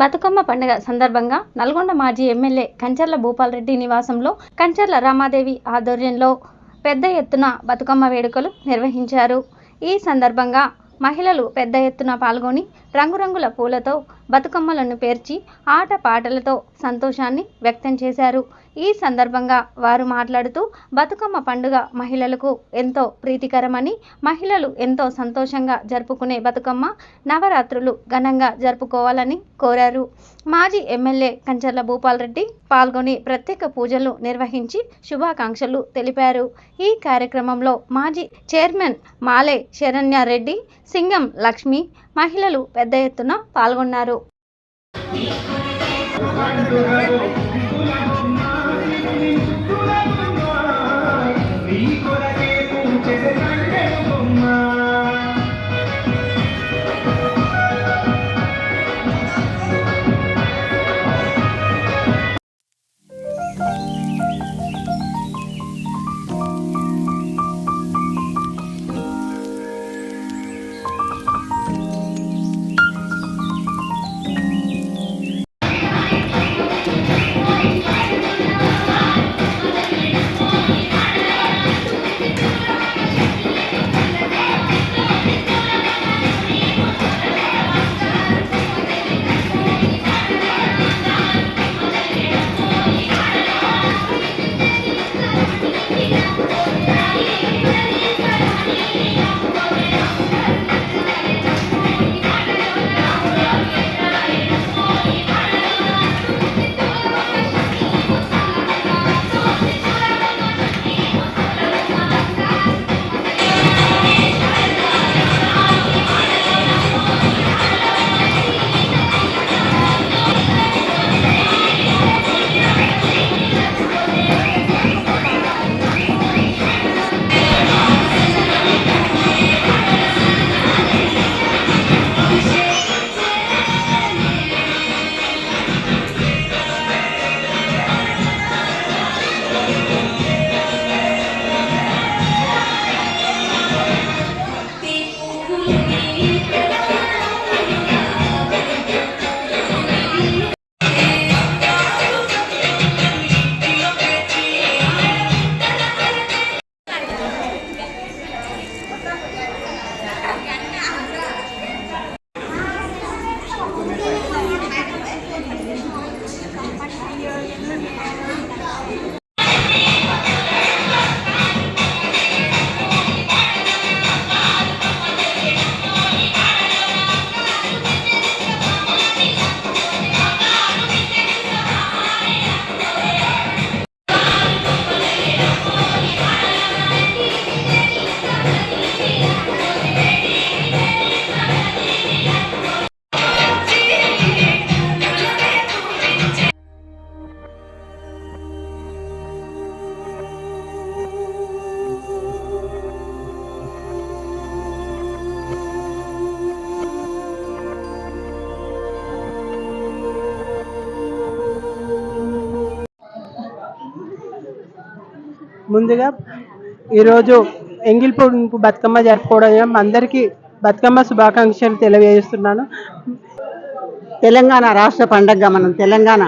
బతుకమ్మ పండుగ సందర్భంగా నల్గొండ మాజీ ఎమ్మెల్యే కంచర్ల భూపాల్రెడ్డి నివాసంలో కంచర్ల రామాదేవి ఆధ్వర్యంలో పెద్ద ఎత్తున బతుకమ్మ వేడుకలు నిర్వహించారు. ఈ సందర్భంగా మహిళలు పెద్ద ఎత్తున పాల్గొని రంగురంగుల పూలతో బతుకమ్మలను పేర్చి ఆట పాటలతో సంతోషాన్ని వ్యక్తం చేశారు. ఈ సందర్భంగా వారు మాట్లాడుతూ బతుకమ్మ పండుగ మహిళలకు ఎంతో ప్రీతికరమని మహిళలు ఎంతో సంతోషంగా జరుపుకునే బతుకమ్మ నవరాత్రులు ఘనంగా జరుపుకోవాలని కోరారు. మాజీ ఎమ్మెల్యే కంచర్ల భూపాల్ రెడ్డి పాల్గొని ప్రత్యేక పూజలు నిర్వహించి శుభాకాంక్షలు తెలిపారు. ఈ కార్యక్రమంలో మాజీ చైర్మన్ మాలే శరణ్యారెడ్డి సింగం లక్ష్మి మహిళలు పెద్ద ఎత్తున పాల్గొన్నారు. Thank you. ముందుగా ఈరోజు ఎంగిల్పూడి బతుకమ్మ జరుపుకోవడం అందరికీ బతుకమ్మ శుభాకాంక్షలు తెలియజేస్తున్నాను. తెలంగాణ రాష్ట్ర పండగ మనం తెలంగాణ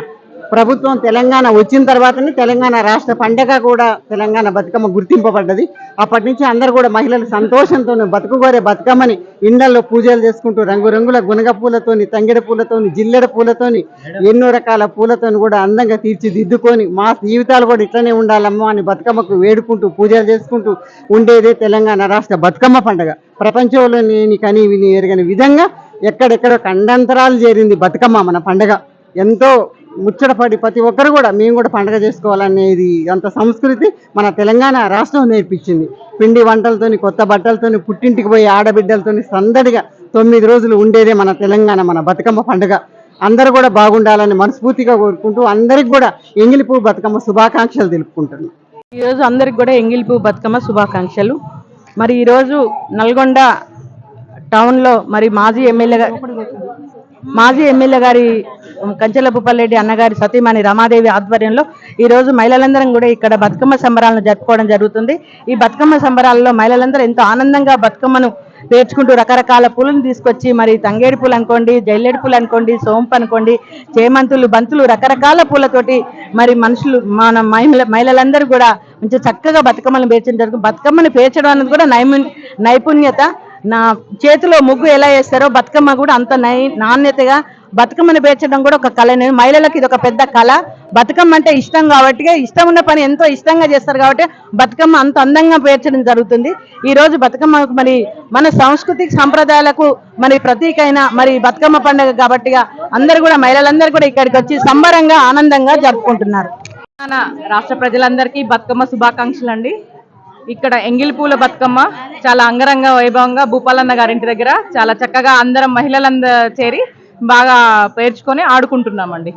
ప్రభుత్వం తెలంగాణ వచ్చిన తర్వాతనే తెలంగాణ రాష్ట్ర పండగ కూడా తెలంగాణ బతుకమ్మ గుర్తింపబడ్డది. అప్పటి నుంచి అందరు కూడా మహిళలు సంతోషంతో బతుకుగోరే బతుకమ్మని ఇండల్లో పూజలు చేసుకుంటూ రంగురంగుల గునగ పూలతోని తంగిడ పూలతోని జిల్లెడ పూలతోని ఎన్నో రకాల పూలతోని కూడా అందంగా తీర్చిదిద్దుకొని మా జీవితాలు కూడా ఇట్లనే ఉండాలమ్మా అని బతుకమ్మకు వేడుకుంటూ పూజలు చేసుకుంటూ ఉండేదే తెలంగాణ రాష్ట్ర బతుకమ్మ పండగ. ప్రపంచంలో నేను కని విని ఎరగని విధంగా ఎక్కడెక్కడో కండంతరాలు చేరింది బతుకమ్మ మన పండగ. ఎంతో ముచ్చటపడి ప్రతి ఒక్కరు కూడా మేము కూడా పండగ చేసుకోవాలనేది అంత సంస్కృతి మన తెలంగాణ రాష్ట్రం నేర్పించింది. పిండి వంటలతోని కొత్త బట్టలతోని పుట్టింటికి పోయి ఆడబిడ్డలతోని సందడిగా తొమ్మిది రోజులు ఉండేదే మన తెలంగాణ మన బతుకమ్మ పండుగ. అందరూ కూడా బాగుండాలని మనస్ఫూర్తిగా కోరుకుంటూ అందరికి కూడా ఎంగిలిపూ బతుకమ్మ శుభాకాంక్షలు తెలుపుకుంటున్నాను ఈరోజు అందరికి కూడా ఎంగిలిపూ బతుకమ్మ శుభాకాంక్షలు. మరి ఈరోజు నల్గొండ టౌన్లో మరి మాజీ ఎమ్మెల్యే మాజీ ఎమ్మెల్యే గారి కంచెల భూపాలరెడ్డి అన్నగారి సతీమణి రమాదేవి ఆధ్వర్యంలో ఈరోజు మహిళలందరం కూడా ఇక్కడ బతుకమ్మ సంబరాలను జరుపుకోవడం జరుగుతుంది. ఈ బతుకమ్మ సంబరాలలో మహిళలందరూ ఎంతో ఆనందంగా బతుకమ్మను పేర్చుకుంటూ రకరకాల పూలను తీసుకొచ్చి మరి తంగేడి పూలు అనుకోండి జల్లేడు పూలు అనుకోండి సోంపు అనుకోండి చేమంతులు బంతులు రకరకాల పూలతోటి మరి మనుషులు మన మహిళ మహిళలందరూ కూడా మంచి చక్కగా బతుకమ్మను పేర్చడం జరుగుతుంది. బతుకమ్మను పేర్చడం అనేది కూడా నైపుణ్యత నా చేతిలో ముగ్గు ఎలా వేస్తారో బతుకమ్మ కూడా అంత నై నాణ్యతగా బతుకమ్మను పేర్చడం కూడా ఒక కళ మహిళలకు ఇది ఒక పెద్ద కళ. బతుకమ్మ అంటే ఇష్టం కాబట్టి ఇష్టం ఉన్న పని ఎంతో ఇష్టంగా చేస్తారు కాబట్టి బతుకమ్మ అంత అందంగా పేర్చడం జరుగుతుంది. ఈ రోజు బతుకమ్మ మరి మన సాంస్కృతిక సంప్రదాయాలకు మరి ప్రతీకైన మరి బతుకమ్మ పండుగ కాబట్టి అందరూ కూడా మహిళలందరూ కూడా ఇక్కడికి వచ్చి సంబరంగా ఆనందంగా జరుపుకుంటున్నారు. మన రాష్ట్ర ప్రజలందరికీ బతుకమ్మ శుభాకాంక్షలు అండి ఇక్కడ ఎంగిల్ పూల బతుకమ్మ చాలా అంగరంగ వైభవంగా భూపాలన్న గారింటి దగ్గర చాలా చక్కగా అందరం మహిళలందరూ చేరి బాగా పేర్చుకొని ఆడుకుంటున్నామండి.